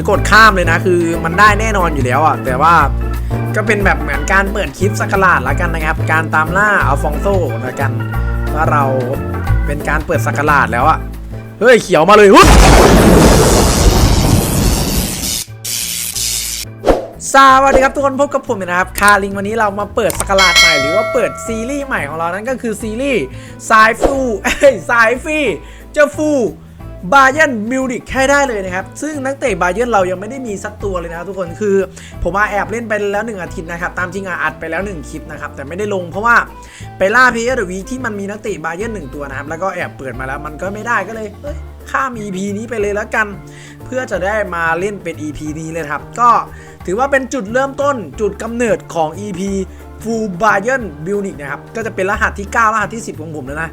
จะกดข้ามเลยนะ คือมันได้แน่นอนอยู่แล้วอะแต่ว่าก็เป็นแบบเหมือนการเปิดคลิปสักราดละกันนะครับ การตามล่าอัลฟองโซละกัน ว่าเราเป็นการเปิดสักราดแล้วอะเฮ้ยเขียวมาเลยหุ้ยสวัสดีครับทุกคนพบกับผมนะครับคาริงวันนี้เรามาเปิดสกราดใหม่หรือว่าเปิดซีรีส์ใหม่ของเรานั่นก็คือซีรีส์สายฟูเอ้ยสายฟีเจ้าฟู บาเยนมิวนิกให้ได้เลยนะครับ ซึ่งนักเตะบาเยนเรายังไม่ได้มีสักตัวเลยนะทุกคนคือ ผมมาแอบเล่นไปแล้ว 1 อาทิตย์นะครับ ตามจริงอะอัดไปแล้ว 1 คลิปนะครับ แต่ไม่ได้ลงเพราะว่าไปล่าเพย์เดวีที่มันมีนักเตะบาเยนหนึ่งตัวนะครับ แล้วก็แอบเปิดมาแล้วมันก็ไม่ได้ก็เลยเอ้ยข้าม EP นี้ไปเลยแล้วกัน เพื่อจะได้มาเล่นเป็น EP นี้เลยครับ ก็ถือว่าเป็นจุดเริ่มต้นจุดกำเนิดของ EP Full Bayern Munich นะครับ ก็จะเป็นรหัสที่ 9 รหัสที่ 10 ของผมแล้วนะ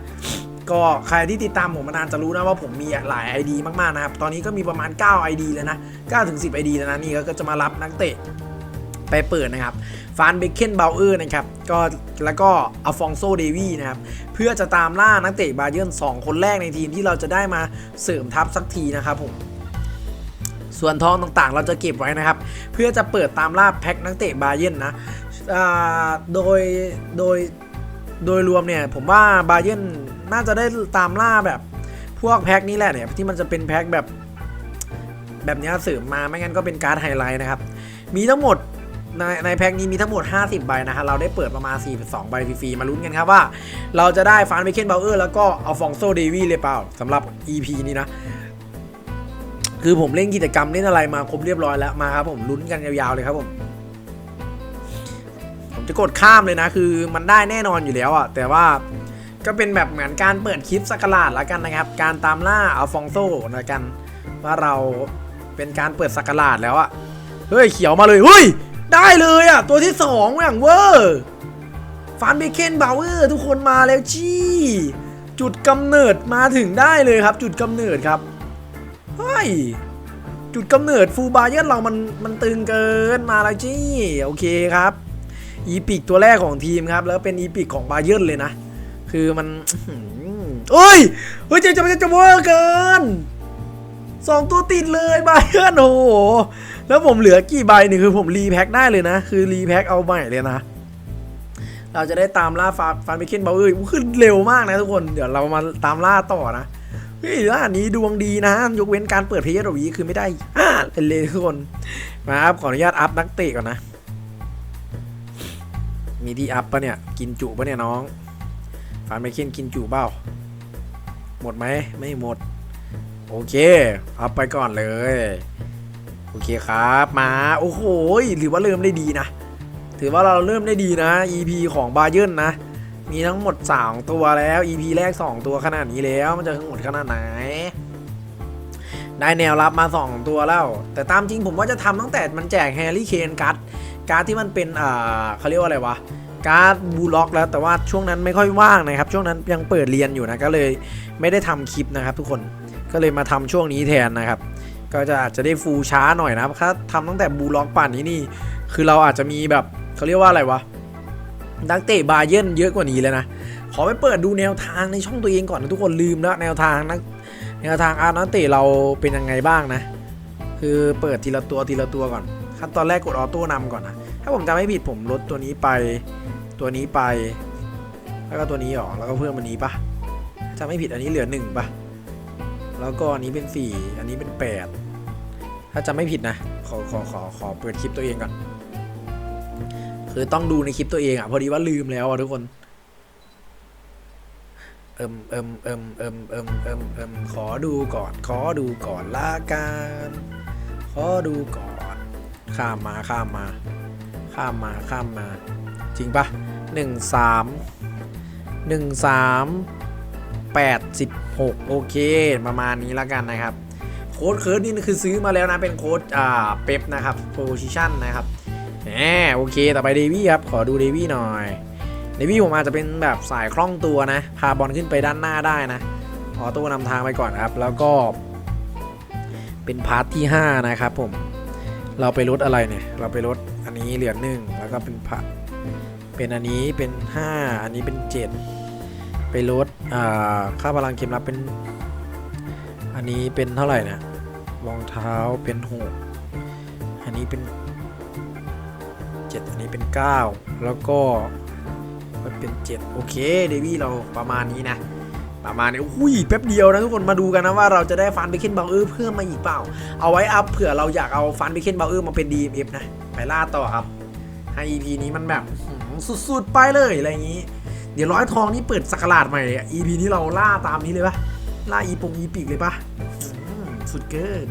ก็ใครที่ติดตามผมมานานจะรู้นะว่าผมมีหลาย ID มากๆนะครับ ตอนนี้ก็มีประมาณ 9 ID แล้วนะ9ถึง10 ID แล้วนะนี่ก็จะมารับนักเตะไปเปิดนะครับ ฟานเบคเคนเบลเออร์นะครับ ก็แล้วก็อัลฟองโซเดวีนะครับ เพื่อจะตามล่านักเตะบาเยิร์น2 คนแรกในทีมที่เราจะได้มาเสริมทัพสักทีนะครับผม ส่วนทองต่างๆ เราจะเก็บไว้นะครับ เพื่อจะเปิดตามล่าแพ็คนักเตะบาเยิร์นนะอ่าโดย โดย โดยรวมเนี่ย ผมว่าบาเยิร์น น่าจะได้ตามล่าแบบพวกแพ็คนี้แหละเนี่ยที่มันจะเป็นแพ็คแบบแบบนี้เสริมมาไม่งั้นก็เป็นการ์ดไฮไลท์นะครับ มีทั้งหมดในในแพ็คนี้มีทั้งหมด 50 ใบนะครับเราได้เปิดประมาณ 42 ใบฟรีๆมาลุ้นกันครับว่า เราจะได้ฟานเบเคนเบลเออร์แล้วก็อัลฟองโซเดวีเลยเปล่าสำหรับ EP นี้นะ คือผมเล่นกิจกรรมเล่นอะไรมาครบเรียบร้อยแล้วมาครับผมลุ้นกันยาวๆเลยครับผม ผมจะกดข้ามเลยนะ คือมันได้แน่นอนอยู่แล้วอะแต่ว่า ก็เป็นแบบเหมือนการเปิดคลิปสักราดละกันนะครับ การตามล่าอัลฟองโซละกัน ว่าเราเป็นการเปิดสักราดแล้วอะเฮ้ยเขียวมาเลยเฮ้ยได้เลยอะตัวที่สองอย่างเวอร์ฟานเบเคนบาวเวอร์ทุกคนมาแล้วจี้จุดกำเนิดมาถึงได้เลยครับ จุดกำเนิดครับเฮ้ยจุดกำเนิดฟูบาเยนเรามันมันตึงเกินมาแล้วจี้โอเคครับอีพิกตัวแรกของทีมครับ แล้วเป็นอีพิกของบาเยนเลยนะ คือมันเอ้ยเฮ้ยจะจะจะจะเวอร์เกินสองตัวติดเลยบาเยนโอ้โหแล้วผมเหลือกี่ใบนี่คือผมรีแพ็คได้เลยนะ คือรีแพ็คเอาใหม่เลยนะ เราจะได้ตามล่าฟาฟันไปเคนเบลเอ้ยขึ้นเร็วมากนะทุกคนเดี๋ยวเรามาตามล่าต่อนะเฮ้ยร้านนี้ดวงดีนะ ยกเว้นการเปิดเพย์ดวีคือไม่ได้อ่าเป็นเลยทุกคนมาครับขออนุญาตอัพนักเตะก่อนนะ มีที่อัพปะเนี่ย กินจุปะเนี่ยน้อง ฟานไปเคนกินจุเปล่า หมดไหม ไม่หมด โอเคอัพไปก่อนเลย โอเคครับมา โอ้โหถือว่าเริ่มได้ดีนะ ถือว่าเราเริ่มได้ดีนะ EP ของบาเยิร์นนะ มีทั้งหมด2ตัวแล้ว EP แรก 2 ตัวขนาดนี้แล้ว มันจะทั้งหมดขนาดไหนได้แนวรับมา 2 ตัวแล้ว แต่ตามจริงผมว่าจะทำตั้งแต่มันแจกแฮร์รี่เคนการ์ดการ์ดที่มันเป็นอ่าเขาเรียกว่าอะไรวะ การ์ดบูล็อกแล้วแต่ว่าช่วงนั้นไม่ค่อยว่างนะครับ ช่วงนั้นยังเปิดเรียนอยู่นะก็เลยไม่ได้ทำคลิปนะครับ ทุกคนก็เลยมาทำช่วงนี้แทนนะครับ ก็จะอาจจะได้ฟูช้าหน่อยนะครับถ้าทำตั้งแต่บูล็อกป่านนี้นี่ คือเราอาจจะมีแบบเขาเรียกว่าอะไรวะนักเตะบาเยิร์นเยอะกว่านี้เลยนะขอไปเปิดดูแนวทางในช่องตัวเองก่อนนะทุกคนลืมแล้วแนวทางนักแนวทางอานักเตะเราเป็นยังไงบ้างนะ คือเปิดทีละตัวทีละตัวก่อนขั้นตอนแรกกดออโต้นำก่อนนะ ถ้าผมจำไม่ผิดผมลดตัวนี้ไป ตัวนี้ไป แล้วก็ตัวนี้หรอแล้วก็เพิ่มอันนี้ปะจำไม่ผิดอันนี้เหลือหนึ่งปะแล้วก็อันนี้เป็นสี่อันนี้เป็นแปดถ้าจำไม่ผิดนะ ขอขอขอขอเปิดคลิปตัวเองก่อน คือต้องดูในคลิปตัวเองอะพอดีว่าลืมแล้วอะทุกคนเอิมเอิมเอิมเอิมเอิมเอิมเอิมขอดูก่อน ขอดูก่อนละกัน ขอดูก่อน ข้ามมาข้ามมา ข้ามมาข้ามมา จริงปะหนึ่งสามหนึ่งสามแปดสิบหกโอเค ประมาณนี้และกันนะครับ โค้ดเคิร์ดนี่คือซื้อมาแล้วนะ เป็นโค้ดอ่าเป๊ปนะครับโพซิชันนะครับแหมโอเค ต่อไปเดวี่ครับ ขอดูเดวี่หน่อยเดวี่ผมอาจจะเป็นแบบสายคล่องตัวนะ พาบอลขึ้นไปด้านหน้าได้นะออโต้นำทางไปก่อนครับ แล้วก็เป็นพาร์ทที่ 5 นะครับผม เราไปลดอะไรเนี่ย เราไปลด นี้เหลือหนึ่งแล้วก็เป็นพาเป็นอันนี้เป็น 5 อันนี้เป็น 7 ไปลดค่าพลังเกมรับเป็น อันนี้เป็นเท่าไหร่นะรองเท้าเป็นหกอันนี้เป็นเจ็ดอันนี้เป็นเก้าแล้วก็มันเป็นเจ็ดโอเคเดวี่เราประมาณนี้นะประมาณนี้อุ้ยแป๊บเดียวนะทุกคนมาดูกันนะว่าเราจะได้ฟันเบเคนเบลเออร์เพิ่มมาอีกเปล่า เอาไว้อัพเผื่อเราอยากเอาฟันเบเคนเบลเออร์มาเป็น DMF นะ ไปล่าต่อครับ ให้ EP นี้มันแบบสุดๆไปเลยอะไรอย่างนี้ เดี๋ยวร้อยทองนี่เปิดสกราดใหม่เลย EP นี้เราล่าตามนี้เลยปะล่าอีปงอีปีกเลยปะสุดเกิน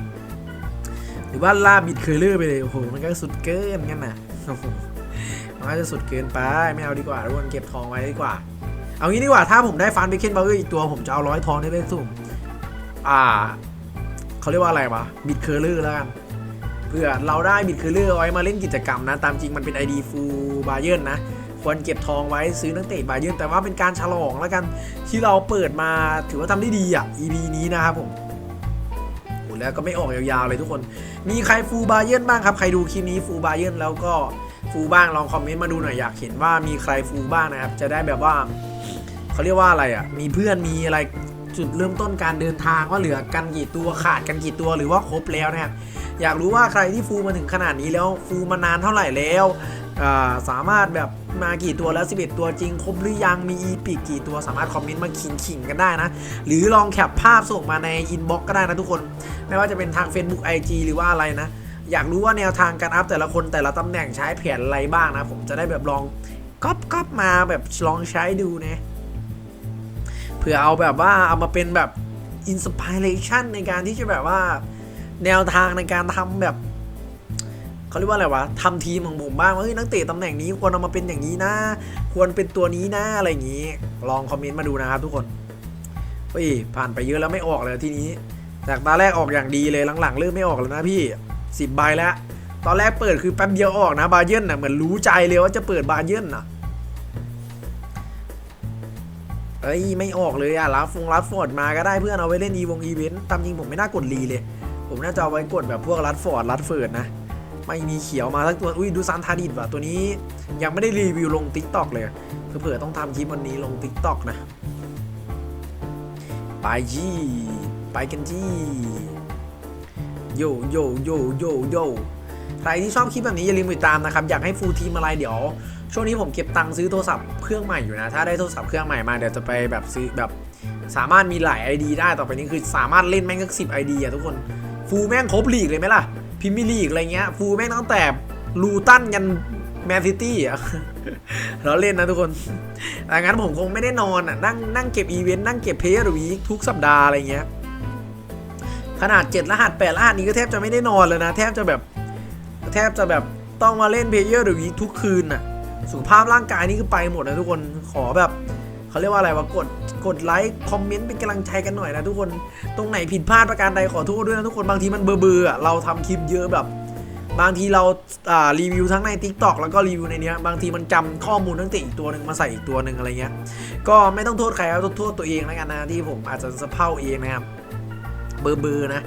หรือว่าล่าบิดเคอร์เลอร์ไปเลยโอ้โหมันก็สุดเกินงั้นน่ะมันก็จะสุดเกินไปไม่เอาดีกว่าทุกคนเก็บทองไว้ดีกว่า เอางี้ดีกว่าถ้าผมได้ฟันเบเคนเบลเออร์อีกตัวผมจะเอาร้อยทองได้เล่นสุ่มอ่าเขาเรียกว่าอะไรวะบิดเคอร์เลอร์แล้วกัน เพื่อเราได้บิดเคอเลอร์ไว้มาเล่นกิจกรรมนะ ตามจริงมันเป็น ID ฟูบาเยนนะควรเก็บทองไว้ซื้อนักเตะบาเยนแต่ว่าเป็นการฉลองแล้วกันที่เราเปิดมาถือว่าทำได้ดีอะ EP นี้นะครับผมโหแล้วก็ไม่ออกยาวๆเลยทุกคน มีใครฟูบาเยนบ้างครับ ใครดูคลิปนี้ฟูบาเยนแล้วก็ฟูบ้างลองคอมเมนต์มาดูหน่อยอยากเห็นว่ามีใครฟูบ้างนะครับ จะได้แบบว่าเขาเรียกว่าอะไรอะ มีเพื่อนมีอะไรจุดเริ่มต้นการเดินทางว่าเหลือกันกี่ตัวขาดกันกี่ตัวหรือว่าครบแล้วนะครับ อยากรู้ว่าใครที่ฟูมาถึงขนาดนี้แล้วฟูมานานเท่าไหร่แล้วสามารถแบบมากี่ตัวแล้ว 11 ตัวจริง ครบหรือยังมีอีพิกกี่ตัวสามารถคอมเมนต์มาขิงขิงๆกันได้นะ หรือลองแคปภาพส่งมาในอินบ็อกก็ได้นะทุกคน ไม่ว่าจะเป็นทาง Facebook IG หรือว่าอะไรนะ อยากรู้ว่าแนวทางการอัพแต่ละคนแต่ละตำแหน่งใช้แผนอะไรบ้างนะ ผมจะได้แบบลองก๊อปก๊อปมาแบบลองใช้ดูนะเพื่อเอาแบบว่าเอามาเป็นแบบอินสปิเรชันในการที่จะแบบว่า แนวทางในการทำแบบเขาเรียกว่าอะไรวะทำทีมของผมบ้างว่าเฮ้ยนักเตะตำแหน่งนี้ควรเอามาเป็นอย่างนี้นะ ควรเป็นตัวนี้นะอะไรอย่างนี้ ลองคอมเมนต์มาดูนะครับทุกคนเฮ้ยผ่านไปเยอะแล้วไม่ออกเลยทีนี้ จากตาแรกออกอย่างดีเลยหลังๆเริ่มไม่ออกแล้วนะพี่สิบใบแล้ว ตอนแรกเปิดคือแป๊บเดียวออกนะบาเยิร์นน่ะเหมือนรู้ใจเลยว่าจะเปิดบาเยิร์นน่ะเอ้ยไม่ออกเลยอะรับฟงรัดฟอร์ดมาก็ได้เพื่อนเอาไว้เล่นอีวงอีเวนต์ตามจริงผมไม่น่ากดรีเลย ผมน่าจะเอาไว้กดแบบพวกรัดฟอร์ดรัดเฟิร์ดนะไม่มีเขียวมาสักตัว อุ้ยดูซานทาดิดว่ะตัวนี้ยังไม่ได้รีวิวลง t ิ k t o k เลยเผื่อต้องทำคลิปวันนี้ลง t ิ k t o k นะ ไปจี้ไปกันจี้โยโยโยโยโยใครที่ชอบคลิปแบบนี้อย่าลืมติดตามนะครับ อยากให้ฟูลทีมอะไรเดี๋ยว ช่วงนี้ผมเก็บตังค์ซื้อโทรศัพท์เครื่องใหม่อยู่นะ ถ้าได้โทรศัพท์เครื่องใหม่มาเดี๋ยวจะไปแบบซื้อแบบสามารถมีหลาย ID ได้ต่อไปนี้คือสามารถเล่นแม่งสักสิบ ID อะทุกคน ฟูแม่งครบลีกเลยไหมล่ะพิมพ์ลีกอะไรเงี้ยฟูแม่งตั้งแต่ลูตันยันแมนซิตี้อะเราเล่นนะทุกคนดังนั้นผมคงไม่ได้นอนอะนั่งนั่งเก็บอีเวนต์นั่งเก็บเพย์หรือวีทุกสัปดาห์อะไรเงี้ยขนาด 7 รหัส 8 รหัสนี้ก็แทบจะไม่ได้นอนเลยนะ แทบจะแบบ แทบจะแบบต้องมาเล่นเพย์เยอร์หรือวีทุกคืนน่ะ สุขภาพร่างกายนี่คือไปหมดนะทุกคนขอแบบ เขาเรียกว่าอะไรวะกด กดไลค์คอมเมนต์เป็นกำลังใจกันหน่อยนะทุกคนตรงไหนผิดพลาดประการใดขอโทษด้วยนะทุกคนบางทีมันเบอร์เบอร์อเราทำคลิปเยอะแบบ บางทีเราอ่ารีวิวทั้งใน Tik t o อกแล้วก็รีวิวในเนี้ยบางทีมันจำข้อมูลตั้งแต่อีกตัวหนึ่งมาใส่อีกตัวหนึ่งอะไรเงี้ยก็ไม่ต้องโทษใครครับโทษตัวเองแล้วกันนะที่ผมอาจจะสะเพร่าเองนะครับเบอร์เบอร์นะ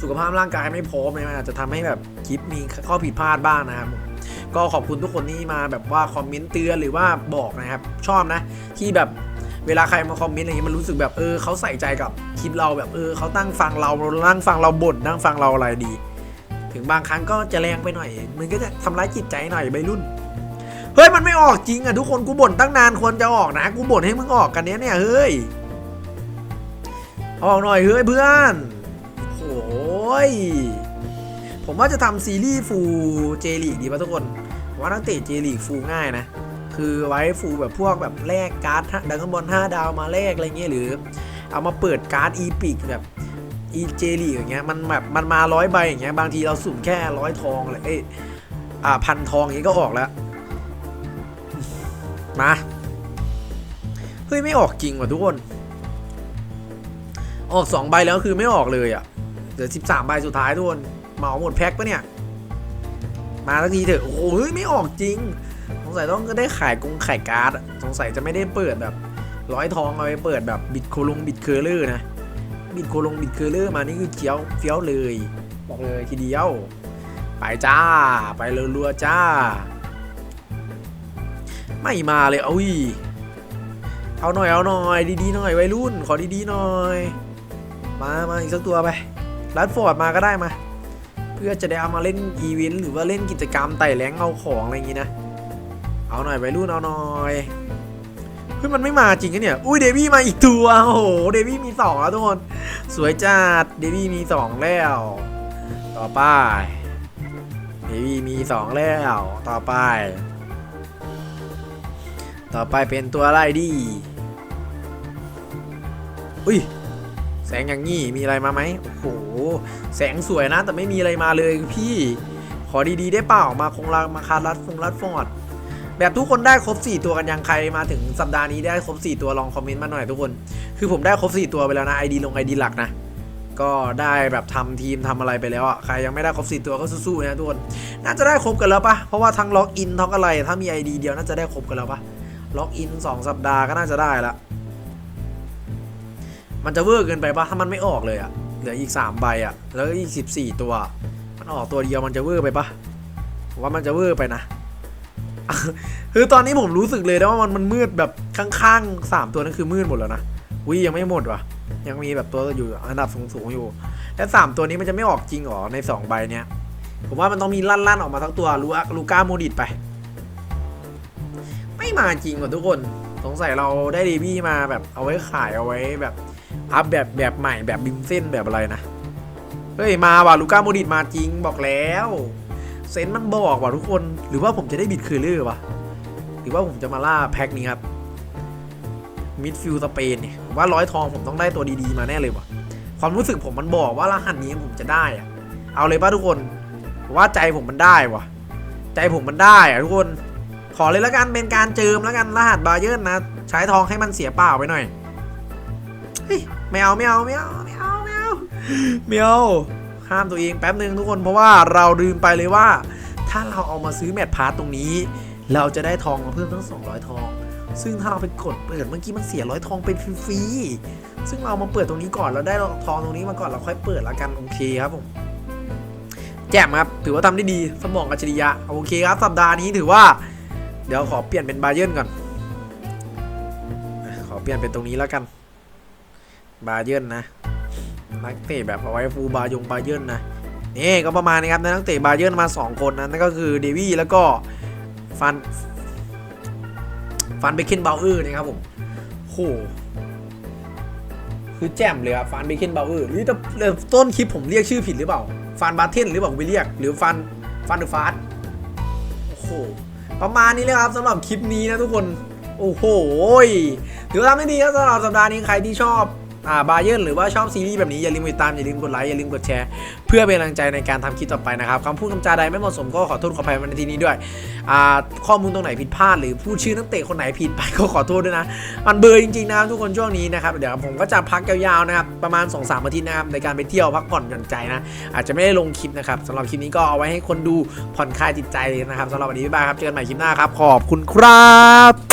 สุขภาพร่างกายไม่พร้อมเนี่ยมันอาจจะทำให้แบบคลิปมีข้อผิดพลาดบ้างนะครับก็ขอบคุณทุกคนที่มาแบบว่าคอมเมนต์เตือนหรือว่าบอกนะครับ ชอบนะ ที่แบบ เวลาใครมาคอมเมนต์อะไรเงี้ยมันรู้สึกแบบเออเขาใส่ใจกับคลิปเราแบบเออเขาตั้งฟังเรานั่งฟังเราบ่นนั่งฟังเราอะไรดี ถึงบางครั้งก็จะแรงไปหน่อย มันก็จะทำร้ายจิตใจหน่อยใบรุ่นเฮ้ยมันไม่ออกจริงอะทุกคนกูบ่นตั้งนานควรจะออกนะกูบ่นให้มึงออกกันเนี้ยเนี่ยเฮ้ยออกหน่อยเฮ้ยเพื่อนโอ้ยผมว่าจะทำซีรีส์ฟูเจลีกดีป่ะทุกคนว่านักเตะเจลีกฟูง่ายนะ คือไว้ฟูแบบพวกแบบแลกการ์ดดังบอล5ดาวมาแลกอะไรเงี้ยหรือ เอามาเปิดการ์ดอีพิกแบบอีเจลีกอย่างเงี้ยมันแบบมันมาร้อยใบอย่างเงี้ยบางทีเราสุ่มแค่ร้อยทองเลยเอ้ยอ่าพันทองอย่างงี้ก็ออกแล้วมาเฮ้ยไม่ออกจริงว่ะทุกคน ออกสองใบแล้วคือไม่ออกเลยอะเหลือสิบสามใบสุดท้ายทุกคนเหมาหมดแพ็คปะเนี่ย มาสักทีเถอะโอ้โหเฮ้ยไม่ออกจริง สงสัยต้องได้ขายกงขายการ์ดสงสัยจะไม่ได้เปิดแบบร้อยทองเอาไปเปิดแบบบิดโคลงบิดเคอร์เลอร์นะบิดโคลงบิดเคอร์เลอร์มานี่คือเจียวเฟี้ยวเลยบอกเลยทีเดียว ไปจ้า ไปรัวๆจ้า ไม่มาเลยเอาอีเอาหน่อยเอาหน่อยดีๆหน่อยวัยรุ่น ขอดีๆหน่อย มามาอีกสักตัวไปรัดฟอร์ดมาก็ได้มา เพื่อจะได้เอามาเล่นอีเวนต์หรือว่าเล่นกิจกรรมไต่แรงเอาของอะไรอย่างงี้นะ เอาหน่อยไปรุ่นเอาหน่อยเฮ้ยมันไม่มาจริงนะเนี่ย อุ้ยเดวี่มาอีกตัว โอ้โห เดวี่มีสองแล้วทุกคน สวยจัด เดวี่มีสองแล้ว ต่อไป เดวี่มีสองแล้ว ต่อไป ต่อไปเป็นตัวอะไรดี อุ้ย แสงอย่างงี้มีอะไรมาไหมโอ้โห แสงสวยนะ แต่ไม่มีอะไรมาเลยพี่ ขอดีๆได้เปล่า มาคงรามาคารัดฟงรัดฟอร์ด แบบทุกคนได้ครบ 4 ตัวกันยังใครมาถึงสัปดาห์นี้ได้ครบ 4 ตัวลองคอมเมนต์มาหน่อยทุกคน คือผมได้ครบ 4 ตัวไปแล้วนะ ID ลง ID หลักนะ ก็ได้แบบทำทีมทำอะไรไปแล้วอะใครยังไม่ได้ครบ 4 ตัวก็สู้ๆนะทุกคน น่าจะได้ครบกันแล้วปะเพราะว่าทั้งล็อกอินทั้งอะไรถ้ามี ID เดียวน่าจะได้ครบกันแล้วปะล็อกอิน2สัปดาห์ก็น่าจะได้ละมันจะเวอร์เกินไปปะถ้ามันไม่ออกเลยอะเหลืออีก 3 ใบอะแล้วก็อีก 14 ตัว มันออกตัวเดียวมันจะเวอร์ไปปะผมว่ามันจะเวอร์ไปนะ คือตอนนี้ผมรู้สึกเลยนะว่ามันมันมืดแบบข้างๆ3ตัวนั้นคือมืดหมดแล้วนะวิยังไม่หมดวะยังมีแบบตัวอยู่อันดับสูงๆอยู่ แล้ว3ตัวนี้มันจะไม่ออกจริงหรอใน2ใบเนี้ยผมว่ามันต้องมีลั่นๆออกมาทั้งตัวลูลูก้าโมดิตไป ไม่มาจริงว่ะทุกคนสงสัยเราได้ดีบี้มาแบบเอาไว้ขายเอาไว้แบบอัพแบบแบบใหม่แบบบิมเส้นแบบอะไรนะเฮ้ยมาว่ะลูก้าโมดิตมาจริงบอกแล้ว เซนต์มันบอกว่ะทุกคน หรือว่าผมจะได้บิดคืนเลอร์วะหรือว่าผมจะมาล่าแพ็คนี้ครับมิดฟิลสเปนเนี่ยว่าร้อยทองผมต้องได้ตัวดีๆมาแน่เลยว่ะความรู้สึกผมมันบอกว่ารหัสนี้ผมจะได้อะเอาเลยป่ะทุกคนว่าใจผมมันได้ว่ะใจผมมันได้อะทุกคนขอเลยแล้วกันเป็นการเจิมแล้วกันรหัสบาเยิร์นนะใช้ทองให้มันเสียเปล่าไปหน่อยเฮ้ยไม่เอาไม่เอาไม่เอาไม่เอาไม่เอาไม่เอา ห้ามตัวเองแป๊บหนึ่งทุกคนเพราะว่าเราลืมไปเลยว่า ถ้าเราเอามาซื้อแมทพาร์ตตรงนี้ เราจะได้ทองมาเพิ่มทั้ง 200 ทอง ซึ่งถ้าเราไปกดเปิดเมื่อกี้มันเสียร้อยทองเป็นฟรีๆซึ่งเรามาเปิดตรงนี้ก่อนเราได้ทองตรงนี้มาก่อนเราค่อยเปิดล้วกันโอเคครับผมแจ่มครับถือว่าทำได้ดีสมองอัจฉริยะโอเคครับสัปดาห์นี้ถือว่า เดี๋ยวขอเปลี่ยนเป็นบาเยิร์นก่อน ขอเปลี่ยนเป็นตรงนี้แล้วกันบาเยิร์นนะ นักเตะแบบเอาไว้ฟูลบายงบาเยิร์นนะนี่ก็ประมาณนี้ครับนักเตะบาเยิร์นมา 2 คนนะนั่นก็คือเดวี่แล้วก็ฟันฟันเบคเคนเบลเออร์นะครับผมโหคือแจ่มเลยครับฟันเบคเคนเบลเออร์หรือจะเริ่มต้นคลิปผมเรียกชื่อผิดหรือเปล่าฟันบาเทนหรือเปล่าผมไปเรียก หรือฟันฟันเดอะฟาสโอ้โห ประมาณนี้เลยครับสำหรับคลิปนี้นะทุกคน โอ้โหถือว่าทำได้ดีครับสำหรับสัปดาห์นี้ใครที่ชอบ อ่าบาเยิร์หรือว่าชอบซีรีส์แบบนี้อย่าลืมติดตามอย่าลืมกดไลค์อย่าลืมกดแชร์ เพื่อเป็นกำลังใจในการทำคลิปต่อไปนะครับคำพูดคำจาใดไม่เหมาะสมก็ขอโทษขออภัยมาในที่นี้ด้วยอ่าข้อมูลตรงไหนผิดพลาดหรือพูดชื่อนักเตะคนไหนผิดไปก็ขอโทษด้วยนะ มันเบลอร์จริงๆนะครับทุกคนช่วงนี้นะครับเดี๋ยวผมก็จะพักยาวๆนะครับประมาณ 2-3อาทิตย์นะครับในการไปเที่ยวพักผ่อนหย่อนใจนะอาจจะไม่ได้ลงคลิปนะครับสำหรับคลิปนี้ก็เอาไว้ให้คนดูผ่อนคลายจิตใจนะครับสำหรับวันนี้บ๊ายบายครับเจอกันใหม่คลิปหน้าครับขอบคุณครับ